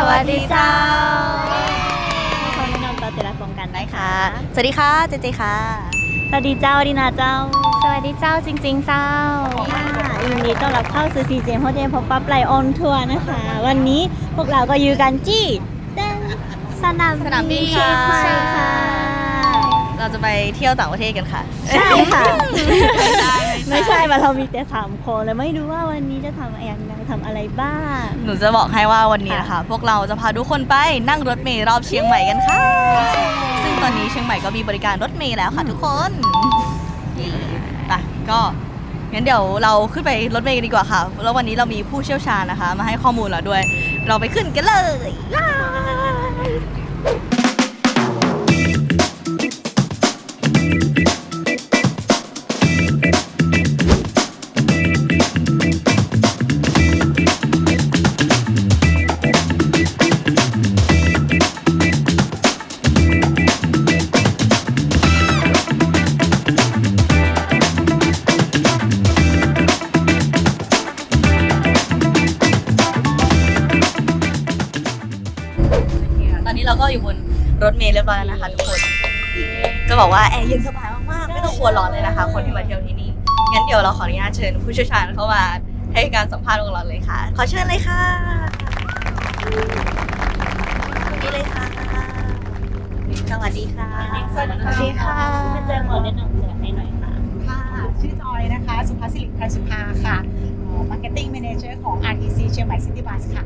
โฟเตสวัสดีเจ้าขอแนะนำตัวแต่ละคนกันได้ค่ะ สวัสดีค่ะเจเจค่ะ สวัสดีเจ้าดีนาเจ้า สวัสดีเจ้าจริง ๆเจ้าค่ะยินดีต้อนรับเข้าสู่ซีเจโฮเทลพบปั๊บไลออนทัวร์นะคะ วันนี้พวกเราก็อยู่กันที่เต้นสนามสนามบินเชียงใหม่ค่ะค่ะ เราจะไปเที่ยวต่างประเทศกันค่ะ ใช่ค่ะ ไม่ไม่ใช่ใช่ว่าเรามีแต่สามคนเลยไม่รู้ว่าวันนี้จะทำอะไรยังไงทำอะไรบ้างหนูจะบอกให้ว่าวันนี้นะคะ พวกเราจะพาทุกคนไปนั่งรถเมล์รอบเชียงใหม่กันค่ะ ซึ่งตอนนี้เชียงใหม่ก็มีบริการรถเมล์แล้วค่ะทุกคนไปก็งั้นเดี๋ยวเราขึ้นไปรถเมล์กันดีกว่าค่ะ แล้ววันนี้เรามีผู้เชี่ยวชาญนะคะ มาให้ข้อมูลเราด้วย เราไปขึ้นกันเลย ก็อยู่บนรถเมล์เรียบร้อยแล้วนะคะทุกคน จะบอกว่าแอร์เย็นสบายมากๆ ไม่ต้องกลัวร้อนเลยนะคะ คนที่มาเที่ยวที่นี่ งั้นเดี๋ยวเราขออนุญาตเชิญผู้เชี่ยวชาญเข้ามาให้การสัมภาษณ์ของเราเลยค่ะ ขอเชิญเลยค่ะนี่เลยค่ะ สวัสดีค่ะ สวัสดีค่ะเจอขอแนะนำตัวให้หน่อยค่ะค่ะ ชื่อจอยนะคะ สุภาสิริไพรสุภาค่ะเอ่อ Marketing Manager ของ RTC เชียงใหม่ City Bus ค่ะ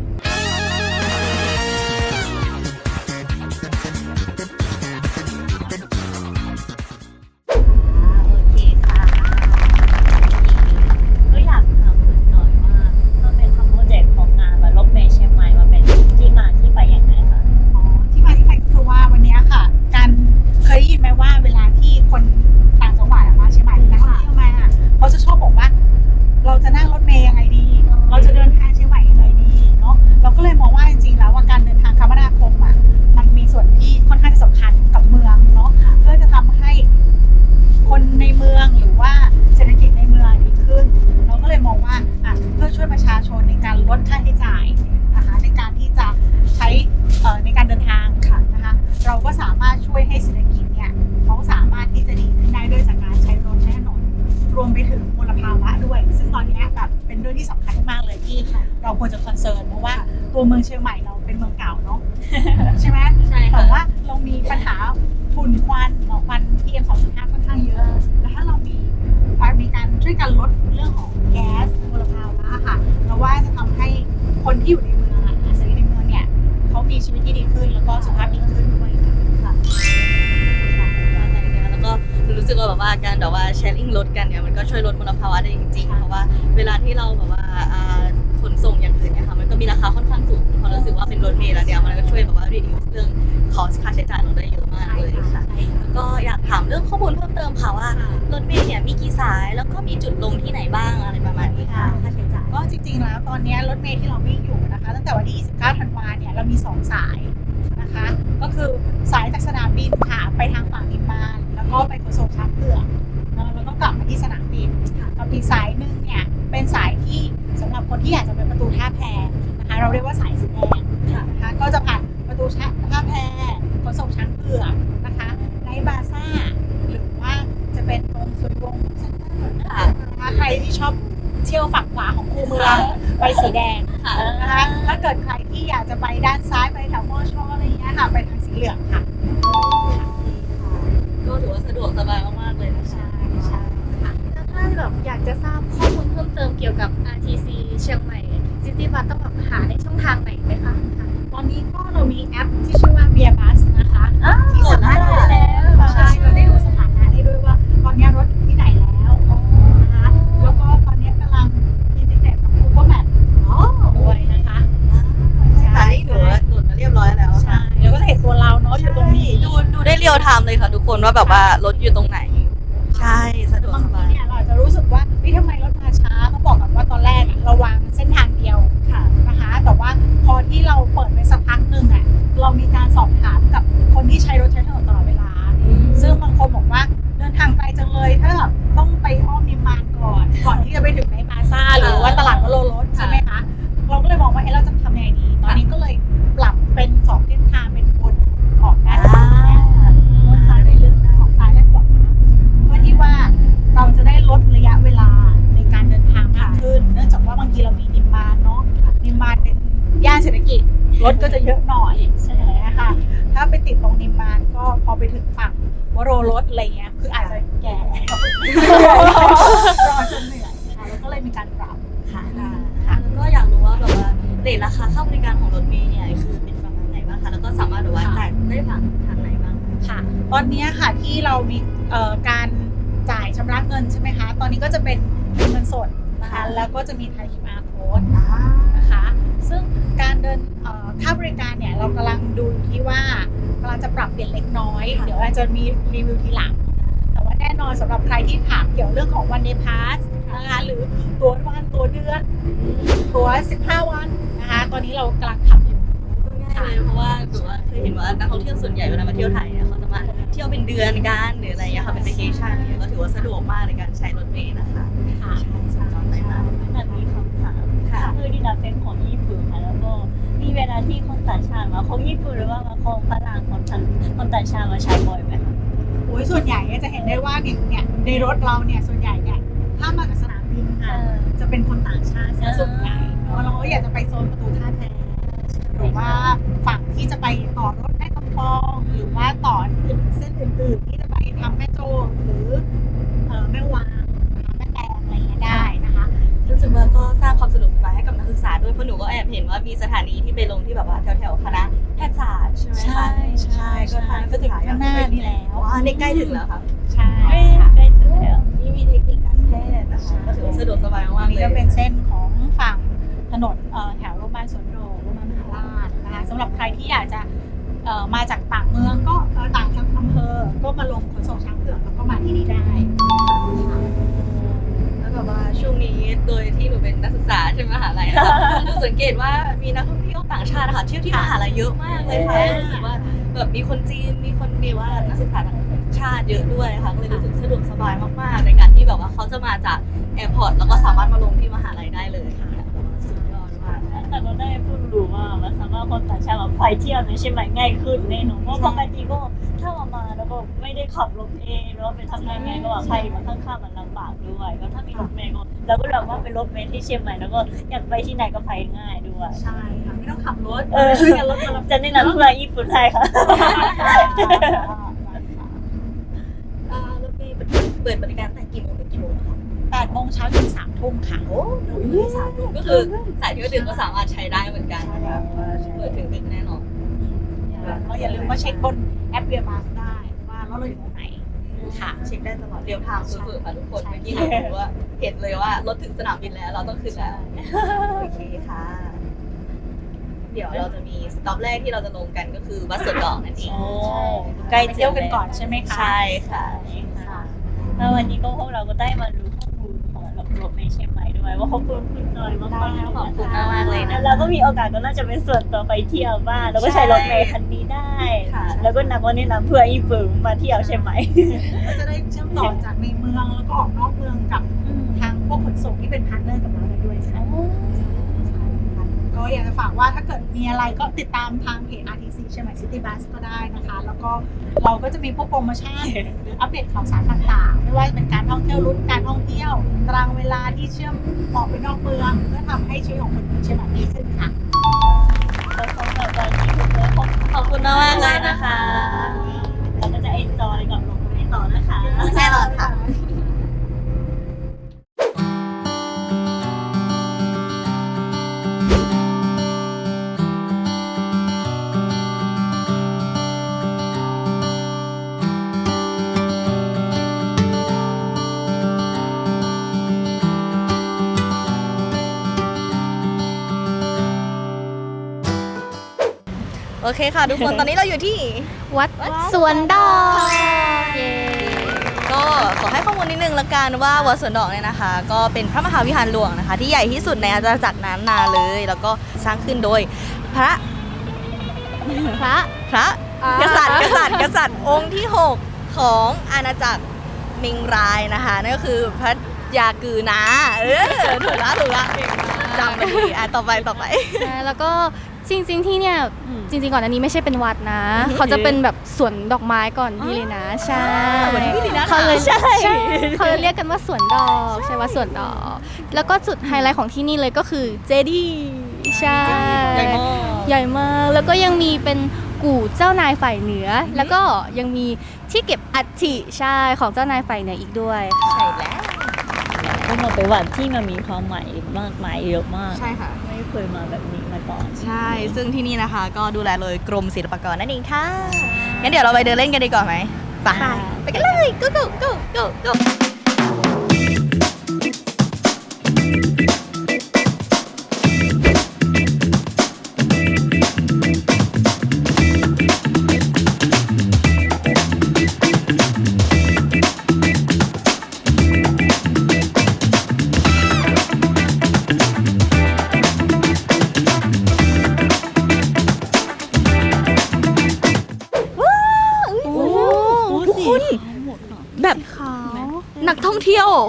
เป็นเรื่องที่สำคัญมากๆเลยที่เราควรจะคอนเซิร์นเพราะว่าตัวเมืองเชียงใหม่เราเป็นเมืองเก่าเนาะใช่ไหมใช่ค่ะแต่ว่าเรามีปัญหาฝุ่นควันหมอกควัน PM 2.5ค่อนข้างเยอะแล้วถ้าเรามีมีการช่วยกันลดเรื่องของแก๊สมลภาวะค่ะเราว่าจะทำให้คนที่อยู่ในเมืองอะอาศัยอยู่ในเมืองเนี่ยเขามีชีวิตที่ดีขึ้นแล้วก็สุขภาพดีขึ้นด้วยค่ะแล้วก็ รู้สึกว่าแบบว่าการแบบว่าแชร์ลิงรถกันเนี่ยมันก็ช่วยลดมลภาวะได้จริงๆ เพราะว่าเวลาที่เราแบบว่าอ่าขนส่งอย่างอื่นเนี่ยค่ะมันก็มีราคาค่อนข้างสูงพอรู้สึกว่าเป็นรถเมล์แล้วเนี่ยมันก็ช่วยแบบว่า reduce เรื่อง cost ค่าใช้จ่ายลงได้เยอะมากเลยค่ะแล้วก็อยากถามเรื่องข้อมูลเพิ่มเติมค่ะว่ารถเมล์เนี่ยมีกี่สายแล้วก็มีจุดลงที่ไหนบ้างอะไรประมาณนี้ค่ะค่าใช้จ่ายก็จริงๆแล้วตอนนี้รถเมล์ที่เราวิ่งอยู่นะคะตั้งแต่วันที่29ธันวาเนี่ยเรามี 2 สายนะคะ ก็คือสายจากสนามบินค่ะไปทางฝั่งนิมมานแล้ว ก็ไปขนส่งช้างเผือกเนอะแล้วก็กลับมาที่สนามบินกับอีกสายหนึ่งเนี่ยเป็นสายที่สำหรับคนที่อยากจะไปประตูท่าแพนะคะเราเรียกว่าสายสีแดงนะคะก็จะผ่านประตูท่าแพขนส่งช้างเผือกนะคะไนท์บาซ่าหรือว่าจะเป็นตรงสุริวงศ์เซ็นเตอร์นะคะใครที่ชอบเที่ยวฝั่งขวาของคูเมืองไปสีแดง นะคะถ้าเกิดใครที่อยากจะไปด้านซ้ายไปแถวมอชออะไรอย่างเงี้ยค่ะ ไปทางสีเหลืองค่ะ ก็ถือว่าสะดวกสบายมากๆเลยนะคะ ใช่ใช่ค่ะ ถ้าแบบอยากจะทราบข้อมูลเพิ่มเติมเกี่ยวกับ RTC เชียงใหม่ City Bus ต้องแบบหาในช่องทางไหนไหมคะ ตอนนี้ก็เรามีแอปที่ชื่อว่า Beer Bus นะคะ ที่สามารถ โหลดได้แล้ว ใช่เราได้ดูสถานะได้ด้วยว่าตอนนี้รถอยู่ที่ไหนแล้วนะคะแล้วก็ตอนนี้กำลังอินทิเกรตกับ Google Map ด้วยนะคะ ค่ะนี่หนูหลุดมาเรียบร้อยแล้ว ใช่แล้วก็จะเห็นตัวเราเนาะอยู่ตรงนี้ ดูดูได้เรียลไทม์เลยค่ะทุกคนว่าแบบว่ารถอยู่ตรงไหน ใช่สะดวก บาง ส ที บาย เนี่ยเราอาจจะรู้สึกว่าเฮ้ยทำไมรถมาช้าต้องบอกก่อนว่าตอนแรกอะเราวางเส้นทางเดียว ค่ะ นะคะ แต่ว่าพอที่เราเปิดไปสักพักหนึ่งอะเรามีการสอบถามกับคนที่ใช้รถใช้ถนนตลอดเวลา ซึ่งบางคนบอกว่าเดินทางไกลจังเลยถ้าแบบต้องไปอ้อมนิมมานก่อน ก่อนที่จะไปถึงในพลาซ่าหรือว่าตลาดวโรรสใช่ไหมคะเราก็เลยมองว่าเอ๊ะเราจะทำยังไงดี ตอนนี้ก็เลย ถก็จะเยอะหน่อย ใช่ นะคะถ้าไปติดตรงนิมมานก็พอไปถึงฝั่ง วโรรสอะไรเงี้ยคืออาจจะแก่รอจนเหนื่อยนะคะแล้วก็เลยมีการปรับค่ะค่ะแล้วก็อยากรู้ว่าแบบว่าเรทราคาค่าบริการของรถเมล์เนี่ยคือเป็นประมาณไหนบ้างคะแล้วก็สามารถแบบว่าจ่ายได้ผ่านทางไหนบ้างค่ะ ตอนนี้ค่ะที่เรามีเอ่อการจ่ายชำระเงินใช่ไหมคะ ตอนนี้ก็จะเป็นเป็นเงินสดนะคะค่ะแล้วก็จะมีไทย QR code นะคะ ซึ่งการเดินเอ่อค่าบริการเนี่ยเรากำลังดูอยู่ที่ว่ากำลังจะ ปรับเปลี่ยนเล็กน้อย เดี๋ยวอาจจะมีรีวิวทีหลัง แต่ว่าแน่นอนสำหรับใครที่ถามเกี่ยวเรื่องของวันเดย์พาสนะคะหรือตัววันตัวเดือนตัว 15 วันนะคะตอนนี้เรากำลังทำอยู่ง่ายเลยเพราะว่าหนูว่าเคยเห็นว่านักท่องเที่ยวส่วนใหญ่เวลามาเที่ยวไทยเนี่ยเขาจะมาเที่ยวเป็นเดือนกันหรืออะไรอย่างเงี้ยค่ะเป็น vacation เนี่ยก็ถือว่าสะดวกมากในการใช้รถเมล์นะคะค่ะใช่สุดยอดเลยมากแบบมีคำถามค่ะคือดินาเป็นของญี่ปุ่นค่ะแล้วก็ มีเวลาที่คนต่างชาติมาของญี่ปุ่นหรือว่ามาของฝรั่งคนต่างคนต่างชาติมาใช้บ่อยไหมคะโอ้ยส่วนใหญ่เนี่ยจะเห็นได้ว่าเนี่ยเนี่ยในรถเราเนี่ยส่วนใหญ่เนี่ยถ้ามาจากสนามบินค่ะจะเป็นคนต่างชาติซะส่วนใหญ่เนอะเราก็อยากจะไปโซนประตูท่าแพหรือว่าฝั่งที่จะไปต่อรถแม่กำปอง หรือว่าต่อเส้นอื่นๆที่จะไปทำแม่โจ้หรือเอ่อแม่วาง ศึกษาด้วยเพราะหนูก็แอบเห็นว่ามีสถานีที่ไปลงที่แบบว่าแถวๆคณะแพทยศาสตร์ใช่ไหมคะก็ทางนักศึกษาข้างหน้านี่แล้วว้านี่ใกล้ถึงแล้วค่ะใช่ใกล้ใกล้ถึงแล้วนี่มีเทคนิคการแพทย์นะคะก็ถือว่าสะดวกสบายอัมานกๆนี้เลยก็เป็นเส้นของฝั่งถนนเอ่อแถวโรงพยาบาลสวนโรงโรงพยาบาลมหาราชนะคะสำหรับใครที่อยากจะเอ่อมาจากต่างเมืองก็เอ่อต่างทั้งอำเภอก็มาลงขนส่งช้างเผือกแล้วก็มาที่นี่ได้ค่ะ แล้วแบบว่าช่วงนี้โดยที่หนูเป็นนักศึกษาใช่ไหมมหาลัยนะคะหนูสังเกตว่ามีนักท่องเที่ยวต่างชาตินะคะเที่ยวที่มหาลัยเยอะมากเลยค่ะรู้สึกว่าแบบมีคนจีนมีคนมีว่านักศึกษาต่างชาติเยอะด้วยค่ะก็เลยรู้สึกสะดวกสบายมากๆ ในการที่แบบว่าเขาจะมาจากแอร์พอร์ตแล้วก็สามารถมาลงที่มหาลัยได้เลยค่ะ รู้ว่ามันสามารถคนต่างชาติมาไปเที่ยวในเชียงใหม่ง่ายขึ้นแน่นอนเพราะปกติก็ถ้ามามาแล้วก็ไม่ได้ขับรถเองหรือว่าไปทำงานไงก็แบบไปมาข้างๆมันลำบากด้วยก็ถ้ามีรถเมล์ก็เราก็แบบว่าเป็นรถเมล์ที่เชียงใหม่แล้วก็อยากไปที่ไหนก็ไปง่ายด้วยใช่ค่ะไม่ต้องขับรถเออช่วยกันรถมารับจะแนะนำเพื่อญี่ปุ่นไทยค่ะอ่ารถเมล์เปิดบริการตั้งแต่กี่โมงถึงกี่โมงคะ แปดโมงเช้าถึงสามทุ่มค่ะ โอ้หนูมีสามทุ่มก็คือสายเที่ยวดึกก็สามารถใช้ได้เหมือนกันนะคะเปิดถึงดึกแน่นอนก็อย่าลืมว่าเช็คบนแอปเบียร์มาสได้ว่ารถเราอยู่ตรงไหนค่ะ เช็คได้ตลอดเรียวไทม์สุดๆค่ะทุกคนเมื่อกี้เรารู้ว่าเห็นเลยว่ารถถึงสนามบินแล้วเราต้องขึ้นแล้วโอเคค่ะ เดี๋ยวเราจะมีสต็อปแรกที่เราจะลงกันก็คือวัดสวนดอกนั่นเองโอ้ใกล้ไปเที่ยวกันก่อนใช่ไหมคะใช่ค่ะค่ะแล้ววันนี้ก็พวกเราก็ได้มารู้ข้อมูลของ รถรถในเชียงใหม่ด้วยว่าขอบคุณคุณจอยมากๆขอบคุณมากๆเลยนะแล้วก็มีโอกาสก็น่าจะเป็นส่วนตัวไปเที่ยวบ้างแล้วก็ใช้รถเมล์คันนี้ได้ค่ะแล้วก็นำวันนี้นำเพื่ออีเปิงมาเที่ยวเชียงใหม่ก็จะได้เชื่อมต่อจากในเมืองแล้วก็ออกนอกเมืองกับทางพวกขนส่งที่เป็นพาร์ทเนอร์กับเราได้ด้วยค่ะ ก็อยากจะฝากว่าถ้าเกิดมีอะไรก็ติดตามทางเพจ RTC เชียงใหม่ City Bus ก็ได้นะคะ แล้วก็เราก็จะมีพวกโปรโมชั่นหรืออัปเดตข่าวสารต่างๆ ไม่ว่าจะเป็นการท่องเที่ยวรุ่นการท่องเที่ยว ตารางเวลาที่เชื่อมออกไปนอกเมืองเพื่อทำให้ชีวิตของคนเชียงใหม่ดีขึ้นค่ะขอบคุณมากเลยนะคะ เคค่ะทุกคน ตอนนี้เราอยู่ที่ วัดสวนดอกเย้ก็ขอให้ข้อมูลนิดนึงละกันว่าวัดสวนดอกเนี่ยนะคะ ก็เป็นพระมหาวิหารหลวงนะคะ ที่ใหญ่ที่สุดในอาณาจักรน้ำนาเลย แล้วก็สร้างขึ้นโดยพระพระพระกษัตริย์กษัตริย์กษัตริย์องค์ที่ 6 ของอาณาจักรมิงรายนะคะนั่นก็คือพระยากือนาเออถูกละถูกละจำไปดีอะต่อไปต่อไปใช่แล้วก็ จริง ๆ ที่เนี่ยจริง ๆ ก่อนอันนี้ไม่ใช่เป็นวัดนะ เขาจะเป็นแบบสวนดอกไม้ก่อนพี่เลยนะ ใช่เหมือนที่พี่ลีน่าเขาเลยใช่ใช่เขาเลยเรียกกันว่าสวนดอกใช่ว่าสวนดอก แล้วก็จุดไฮไลท์ของที่นี่เลยก็คือเจดีย์ใช่ใหญ่มากใหญ่มากแล้วก็ยังมีเป็นกู่เจ้านายฝ่ายเหนือ แล้วก็ยังมีที่เก็บอัฐิใช่ของเจ้านายฝ่ายเหนืออีกด้วยค่ะใช่แล้วก็มาเป็นวันที่มันมีความหมายมากมายเยอะมากใช่ค่ะไม่เคยมาแบบนี้มา ก่อนใช่ ซึ่งที่นี่นะคะ ก็ดูแลโดยกรมศิลปากรนั่นเองค่ะ งั้นเดี๋ยวเราไปเดินเล่นกันดีกว่าไหมไป ไปไปกันเลย go go go go go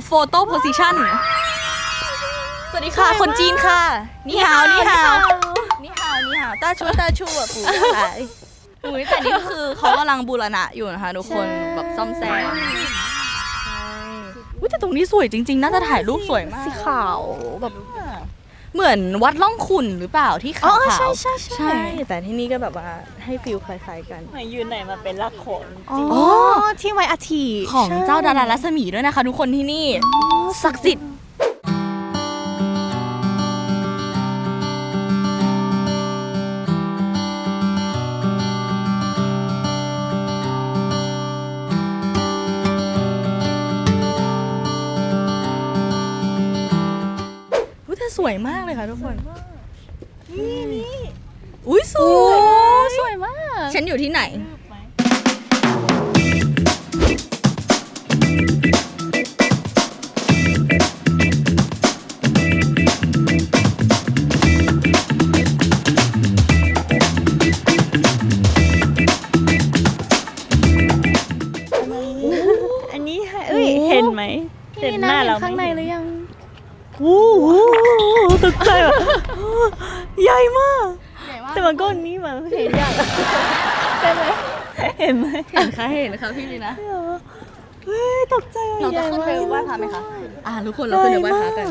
โฟโต้โพสิชันสวัสดีค่ะ คนจีนค่ะ นี่ฮาว นี่ฮาว นี่ฮาว นี่ฮาวต้าชูต้าชูอะปู่ค่ะอุ้ยแต่นี่ก็คือเขากำลังบูรณะอยู่นะคะทุกคนแบบซ่อมแซมใช่อุ้ยแต่ตรงนี้สวยจริง ๆ น่าจะถ่ายรูปสวยมาก สีขาวแบบ เหมือนวัดล่องขุนหรือเปล่าที่ขาวอ๋อๆใช่ใช่ใช่ใช่ แต่ที่นี่ก็แบบว่าให้ฟิลคล้ายๆกัน มายืนไหนมาเป็นลักขนอ๋ออ๋อที่ไว้อัฐิของใช่เจ้าดารารัศมีด้วยนะคะ ทุกคนที่นี่ศักดิ์สิทธิ์ วยมากเลยค่ะทุกคน นี่นี่อุ้ยสโอ้วยสวยมาก ฉันอยู่ที่ไหน อันนี้เอ้ย เห็นไหมพี่เห็นนี่หนะน้าเห็เรานข้างในหรือยังโอ้โหตกใจว่ะใหญ่มากแต่มันก็นี้มันเห็นอย่างใช่ไหมเห็นไหมเห็นคะเห็นคะพี่ลีนะเฮ้ยตกใจว่ะเราจะขึ้นไปใญ่ไหว้มากพระไหมคะอ่าทุกคนเราขึ้นไปไหว้พระกัน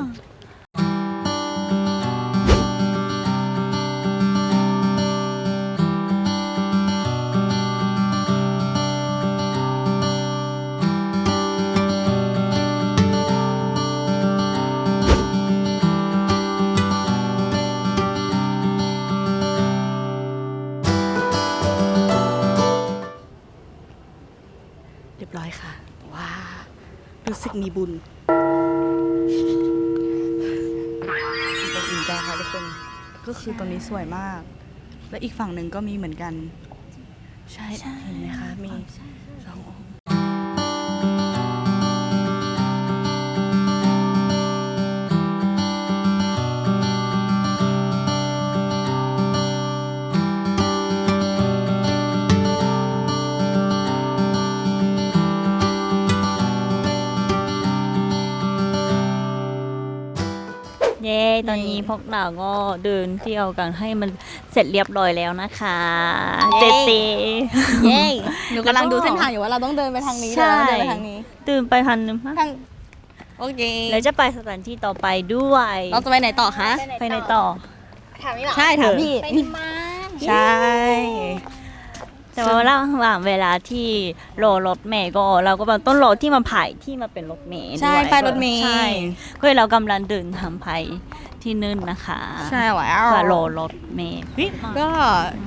รียบร้อยค่ะ ว้า รู้สึกมีบุญเป็นอิ่มใจค่ะทุกคน ก็คือตรงนี้สวยมาก และอีกฝั่งหนึ่งก็มีเหมือนกัน ใช่ เห็นไหมคะ มี อนนี้พวกเราก็เดินเที่ยวกันให้มันเสร็จเรียบร้อยแล้วนะคะเย้เจเจ เย้หนูกำลังดูเส้นทางอยู่ว่าเราต้องเดินไปทางนี้ใช่เดินไปทางนี้ตื่นไปทันนึงปะทางโอเคแล้วจะไปสถานที่ต่อไปด้วยเราจะไปไหนต่อคะไปในต่อ ถามนี่หรอใช่ถามพี่ไปนิมมานใช่ แต่ว่าระหว่างเวลาที่รอรถเมย์ก็เราก็แบบต้องรอที่มาผ่ายที่มาเป็นรถเมย์ใช่ด้วยป้ายรถเมล์ ใช่ก็เลยเรากำลังเดินทางไป ที่นื่นนะคะใช่แล้วเพื่อรอรถเมย์เฮ้ยมาก็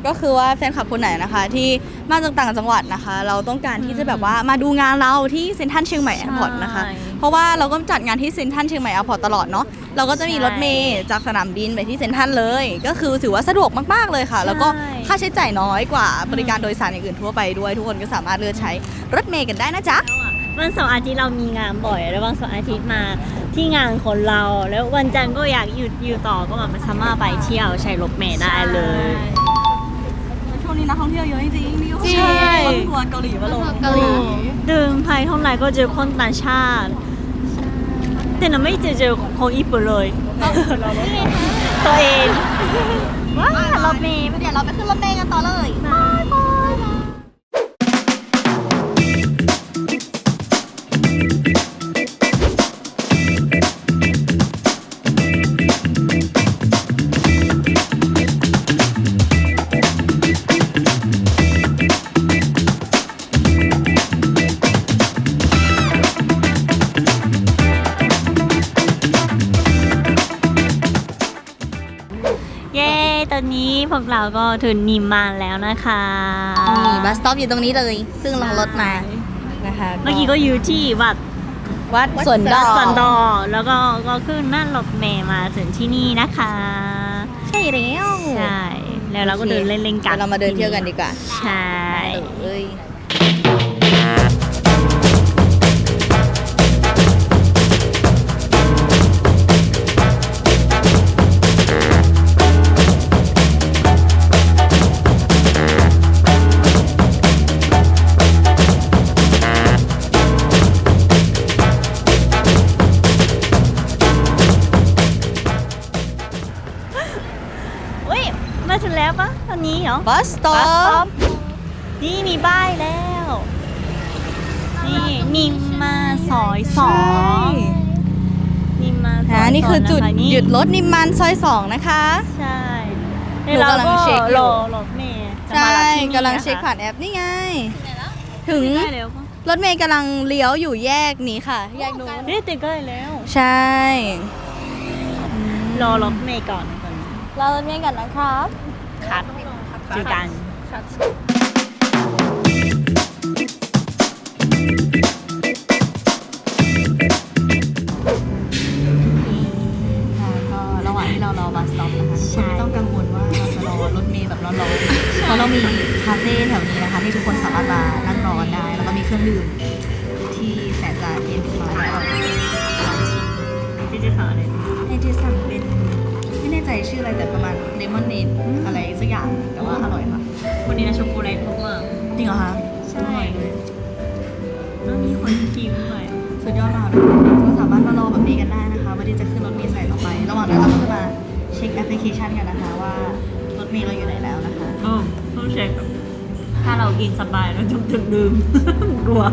ก็คือว่าแฟนคลับคนไหนนะคะ ที่มาจากต่างจังหวัดนะคะ เราต้องการที่จะแบบว่ามาดูงานเราที่เซ็นทรัลเชียงใหม่แอร์พอร์ตนะคะใช่เพราะว่าเราก็จัดงานที่เซ็นทรัลเชียงใหม่แอร์พอร์ตตลอดเนาะเราก็จะมีใช่รถเมย์จากสนามบินไปที่เซ็นทรัลเลย ก็คือถือว่าสะดวกมากๆเลยค่ะใช่แล้วก็ค่าใช้จ่ายน้อยกว่าบริการโดยสารอย่างอื่นทั่วไปด้วย ทุกคนก็สามารถเลือกใช้รถเมย์กันได้นะจ๊ะ วันเสาร์อาทิตย์เรามีงานบ่อย แล้ววันเสาร์อาทิตย์มาที่งานของเรา แล้ววันจันทร์ก็อยากอยู่อยู่ต่อก็แบบสามารถไปเที่ยวใช้รถเมล์ได้เลย ช่วงนี้นักท่องเที่ยวเยอะจริงๆนี่ก็จริงใช่ รถทัวร์เกาหลีมาลงเกาหลี เดินไปเท่าไหร่ก็เจอคนต่างชาติ แต่เราไม่เจอเจอคนญี่ปุ่นเลย ตัวเองว้ารถเมล์ เดี๋ยวเราไปขึ้นรถเมย์กันต่อเลย พวกเราก็ถึงนิมมานแล้วนะคะนี่บัสสต็อปอยู่ตรงนี้เลยเพิ่งลงรถมานะคะเมื่อกี้ก็อยู่ที่วัดวัดสวนดอกสันดอแล้วก็ก็ขึ้นนั่งรถเมย์มาถึงที่นี่นะคะ ใช่แล้วใช่แล้วเราก็เดินเล่นๆกันดี๋ยวเรามาเดินเที่ยวกันดีกว่า ใช่เอ้ย อุ้ยมาถึงแล้วปะตอนนี้เหรอ บัสสต็อ Bus ป stop นี่มีป้ายแล้ว นี่นิมมาซอยสองนิมมาซอยอ่านี่คือจุดสงะะหยุดรถนิมมานซอยสองนะคะ ใช่หนูกำลังเช็คอยู่ รอรถเมย์จะใช่มารับที่นี่กำลังนะคะเช็คผ่านแอปนี่ไง ถึงได้แล้วปะรถเมย์กำลังเลี้ยวอยู่แยกนี้ค่ะ แยกนู้นนี่ติดก็ได้แล้ว ใช่ รอรถเมย์ก่อน ตอนนี้รอรถเมย์กันนะครับ คัดเจอกันค่ะก็ระหว่างที่เรารอบัสสต็อปนะคะทุกคนไม่ต้องกังวลว่าเราจะรอรถเมล์แบบร้อนๆเพราะเรามีคาเฟ่แถวนี้นะคะที่ทุกคนสามารถมานั่งรอได้ แล้วก็มีเครื่องดื่มที่แสนจะเย็นสบายและอร่อยที่จะสอนเลยในที่สั่งเป็น ไม่แน่ใจชื่ออะไรแต่ประมาณเลมอนเนดอะไรสักอย่างแต่ว่าอร่อยค่ะวันนี้นะช็อกโกแลตมากจริงเหรอคะใช่อร่อยเลยแล้วมีคนกินด้วยสุดยอดมากเลยก็สามารถมารอแบบนี้กันได้นะคะวันนี้จะขึ้นรถเมล์สายต่อไประหว่างนั้นเราก็จะมาเช็คแอปพลิเคชันกันนะคะว่ารถเมล์เราอยู่ไหนแล้วนะคะโอ้ต้องเช็คแบบถ้าเรากินสบายเราจะถึงดื่มกลัว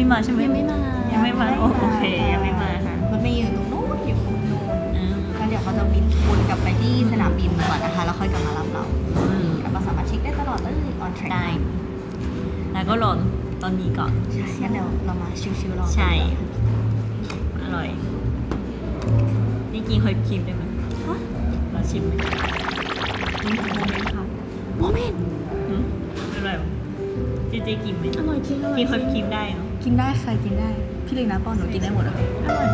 ไม่มาใช่ไหมยังไม่มายังไม่มาโอโอเคยังไม่มาค่ะ รถเมล์อยู่ตรงนู้นอยู่ตรงนู้นอืมแล้วเดี๋ยวเขาจะบินวนกลับไปที่สนามบินก่อนนะคะ แล้วค่อยกลับมารับเราแล้วก็สามารถเช็คได้ตลอดเลย on track ได้ แล้วก็รอตอนนี้ก่อน ใช่งั้นเดี๋ยวเรามาชิวๆรอกันใช่ อร่อย นี่กินหอยครีมได้ไหมเราชิมไหมนี่คือโมเมนต์ค่ะโมเมนต์อืมอร่อยไหมเจเจกินไหมอร่อยจริงอร่อยกินหอยครีมได้เนาะ กินได้ใครกินได้ พี่ลิงนะป้อนหนูกินได้หมดเลย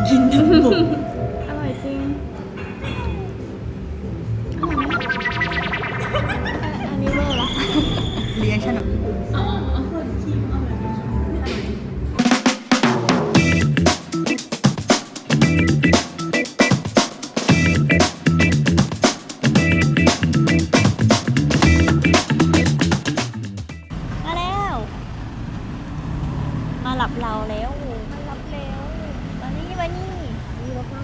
กินทั้งหมด อร่อยจริง เราแล้วมารับแล้วมานี่มานี่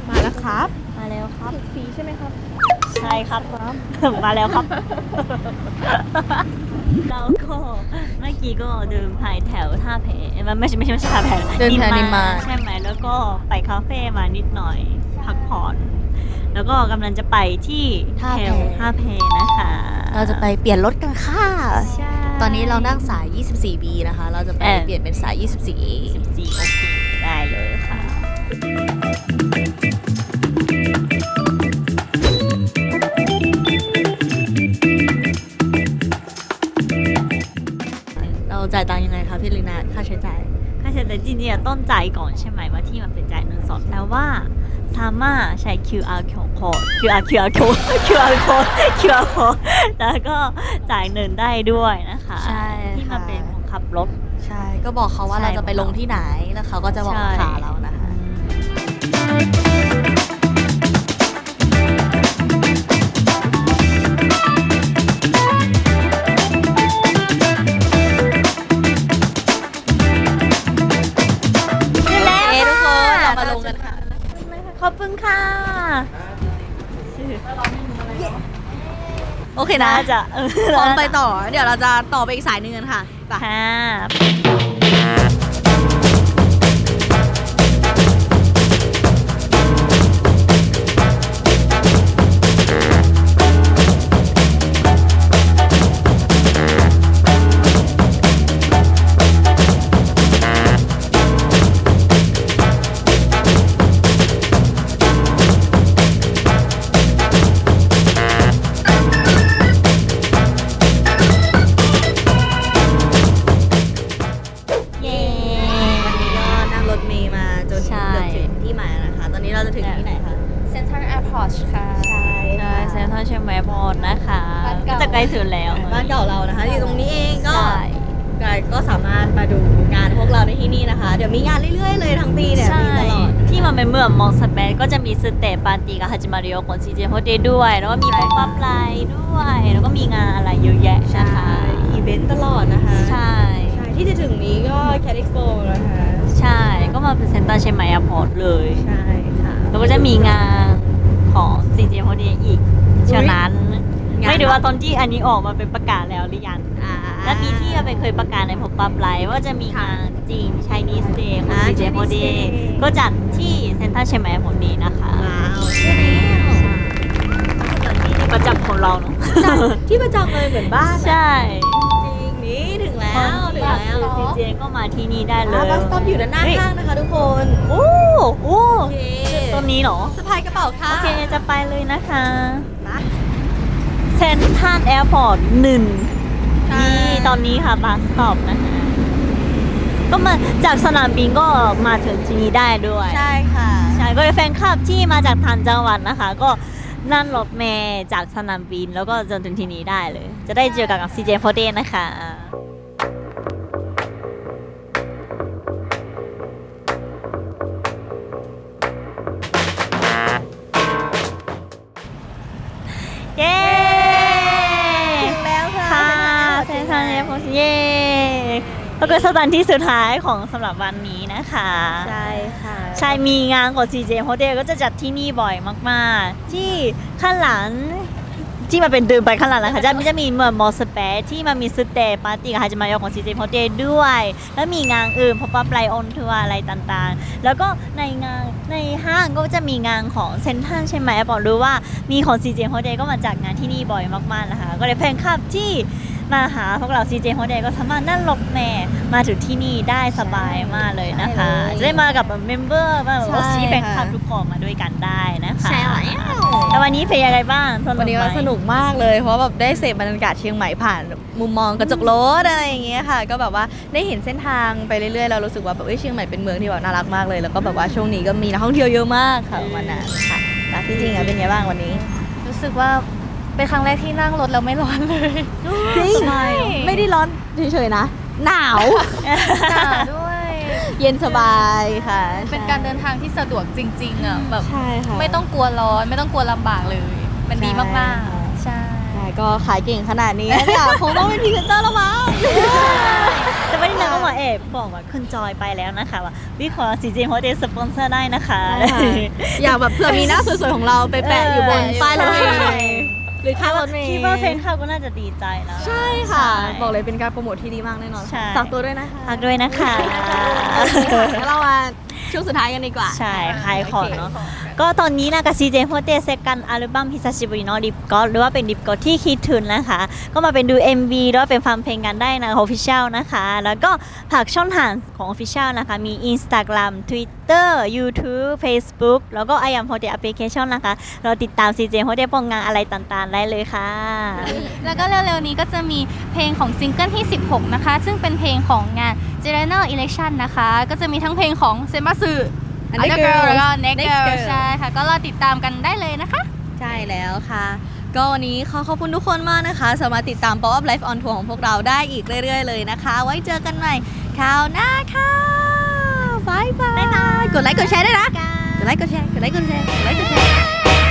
มาแล้วครับ มาแล้วครับถูกฟรีใช่ไหมครับ ใช่ครับ มาแล้วครับ เราก็เมื่อกี้ก็เดินผ่านแถวท่าแพมันไม่ใช่ไม่ใช่ไม่ใช่ท่าแพเดินแถวนิมมาน ใช่ไหมแล้วก็ไปคาเฟ่มานิดหน่อย พักผ่อน แล้วก็กำลังจะไปที่ท่าแพ แถวท่าแพนะคะ เราจะไปเปลี่ยนรถกันค่ะ ใช่ ตอนนี้เรานั่งสาย 24B นะคะ เราจะไปเออ เปลี่ยนเป็นสาย 24A 14โอเคได้เลยค่ะ เราจ่ายตังค์ยังไงคะพี่ลินาค่าใช้จ่ายค่า ใช้จ่ายจริงๆอะต้องจ่ายก่อนใช่ไหมว่าที่มันเป็นจ่ายเงินสดแต่ว่าสามารถใช้ QR code QR QR code QR code QR code แล้วก็จ่ายเงินได้ด้วยนะคะใช่ที่มันค่ะเป็นของขับรถใช่ก็บอกเขาว่าใช่เราจะไปลงที่ไหนแล้วเขาก็จะบอกใช่ราคาเรานะคะ โอเคนะน่าจะเออพร้อมไปต่อ เดี๋ยวเราจะต่อไปอีกสายหนึ่งกันค่ะไปค่ะที่ เป็นเมืองมองสเปนก็จะมีสเตปปาร์ตี้กับฮัจิมาริโอของซีเจโฮเดด้วย แล้วก็มีใช่ป๊อปค่ะอัพไลน์ด้วย แล้วก็มีงานอะไรเยอะแยะใช่นะคะอีเวนต์ตลอดนะคะ ใช่ ใช่ที่จะถึงนี้ก็ Cat Expo นะคะ ใช่ ก็มาเป็นเซ็นเตอร์เชียงใหม่แอร์พอร์ตเลย ใช่ค่ะ แล้วก็จะมีงานของ CJ h o d อีกฉะนั้น งานไม่รู้ว่าตอนที่อันนี้ออกมาเป็นประกาศแล้วหรือยังอ่า และปีที่เราไปเคยประกาศในพบปับไลฟ์ว่าจะมีงานจีน Chinese Day ของ อ่า CJ h o d Chinese Day ก็จัดที่เซ็นทรัลเชียงใหม่ผมนี้นะคะว้าวใช่แล้วประจำของเราเนาะจัดที่ประจำเลยเหมือนบ้านใช่จริงนี่ถึงแล้วถึงแล้ว ซีเจก็มาที่นี่ได้เลย บัสสต็อปอยู่ด้านหน้าข้างนะคะทุกคนโอ้โหโอเคตรงนี้เหรอ สะพายกระเป๋าค่ะโอเคจะไปเลยนะคะ มา เซ็นทรัลแอร์พอร์ตหนึ่งใช่นี่ตอนนี้ค่ะบัสสต็อปนะคะ ก็มาจากสนามบินก็มาถึงที่นี่ได้ด้วย ใช่ค่ะ ใช่ก็เป็นแฟนคลับที่มาจากทางจังหวัดนะคะ ก็นั่งรถเมล์จากสนามบินแล้วก็จนถึงที่นี้ได้เลย จะได้เจอกับ CJ f o r d นะคะ แล้วก็สถานที่สุดท้ายของสำหรับวันนี้นะคะ ใช่ค่ะ ใช่มีงานของ CJ Hotel ก็จะจัดที่นี่บ่อยมาก ๆ ที่ข้างหลังที่มาเป็นเดินไปข้างหลังนะคะจะมีจะมีเหมือนมอสเปซที่มันมีสเตย์ปาร์ตี้กับฮาจิมายอของ CJ Hotel ด้วย แล้วมีงานอื่นพอปไลออนทัวร์อะไรต่างๆ แล้วก็ในงานในห้างก็จะมีงานของเซนทันใช่ไหมบอกรู้ว่ามีของ CJ Hotel ก็มาจัดงานที่นี่บ่อยมากๆนะคะ ก็เลยแฟนคลับที่ มาหาพวกเรา CJ Hotel ก็สามารถนั่งรถแม่มาถึงที่นี่ได้สบายมากเลยนะคะ ใช่เลยจะได้มากับเมมเบอร์มาแบบว่าใช่ชี้แฟนคลับค่ะทุกคนมาด้วยกันได้นะคะใช่แล้วแต่วันนี้เป็นยังไงบ้างสนุกไหมวันนี้ก็สนุกมากเลย เพราะแบบได้เสพบรรยากาศเชียงใหม่ผ่านมุมมองกระจกรถอะไรอย่างเงี้ยค่ะ ก็แบบว่าได้เห็นเส้นทางไปเรื่อยๆเรารู้สึกว่าแบบเอ้ยเชียงใหม่เป็นเมืองที่แบบน่ารักมากเลย แล้วก็แบบว่าช่วงนี้ก็มีนักท่องเที่ยวเยอะมากค่ะประมันนั้นค่ะแล้วที่จริงอะเป็นไงบ้างวันนี้ รู้สึกว่า เป็นครั้งแรกที่นั่งรถแล้วไม่ร้อนเลย จริงสบายไม่ได้ร้อนเฉยๆนะ หนาว หนาวด้วย เย็นสบายค่ะเป็นการเดินทางที่สะดวกจริง ๆอะแบบ ใช่ค่ะ ไม่ต้องกลัวร้อนไม่ต้องกลัวลำบากเลย มันดีใช่มากๆใช่ ใช่ก็ขายเก่งขนาดนี้เนี่ย คงต้องเป็นพรีเซนเตอร์แล้วมั้ง แต่วันนี้นางก็มาเอบบอกว่าคุณจอยไปแล้วนะคะว่าวิขอ CJ Hotel สปอนเซอร์ได้นะคะ อยากแบบเผื่อมีหน้าสวยๆของเราไปแปะอยู่บนป้ายรถเมล์ หรือข้างรถเมล์คิดว่าแฟนคลับก็น่าจะดีใจนะใช่ค่ะ ใช่ บอกเลยเป็นการโปรโมทที่ดีมากแน่นอนใช่ ฝากตัวด้วยนะคะ ฝากด้วยนะคะ แล้วเรามา ช่วงสุดท้ายกันดีกว่า ใช่ขายของเนาะ ก็ตอนนี้นะกับ CJ h o t e เซกันอัลบั้มฮิซาชิบุริโนดิบก็หรือว่าเป็นดิบก็ที่คิดถึงนะคะ ก็มาเป็นดู MV ด้วยเป็นฟังเพลงกันได้นะ Official นะคะ แล้วก็ผักช่องทางของ Official นะคะ มี Instagram Twitter YouTube Facebook แล้วก็ I am h o t e Application นะคะ เราติดตาม CJ h o t e ปงงานอะไรต่างๆ ได้เลยค่ะ แล้วก็เร็วๆนี้ก็จะมีเพลงของซิงเกิลที่ 16 นะคะ ซึ่งเป็นเพลงของงาน General Election นะคะ ก็จะมีทั้งเพลงของเซมาสึ Undergirl Undergirl แล้วก็ Next Next Girl Girl ใช่ค่ะ ก็รอติดตามกันได้เลยนะคะ ใช่แล้วค่ะ ก็วันนี้ขอขอบคุณทุกคนมากนะคะ สามารถติดตาม Pop Up Life on Tour ของพวกเราได้อีกเรื่อย ๆ เลยนะคะ ไว้เจอกันใหม่คราวหน้าค่ะบายบาย กดไลค์กดแชร์ด้วยนะ กดไลค์กดแชร์ กดไลค์กดแชร์ กดไลค์กดแชร์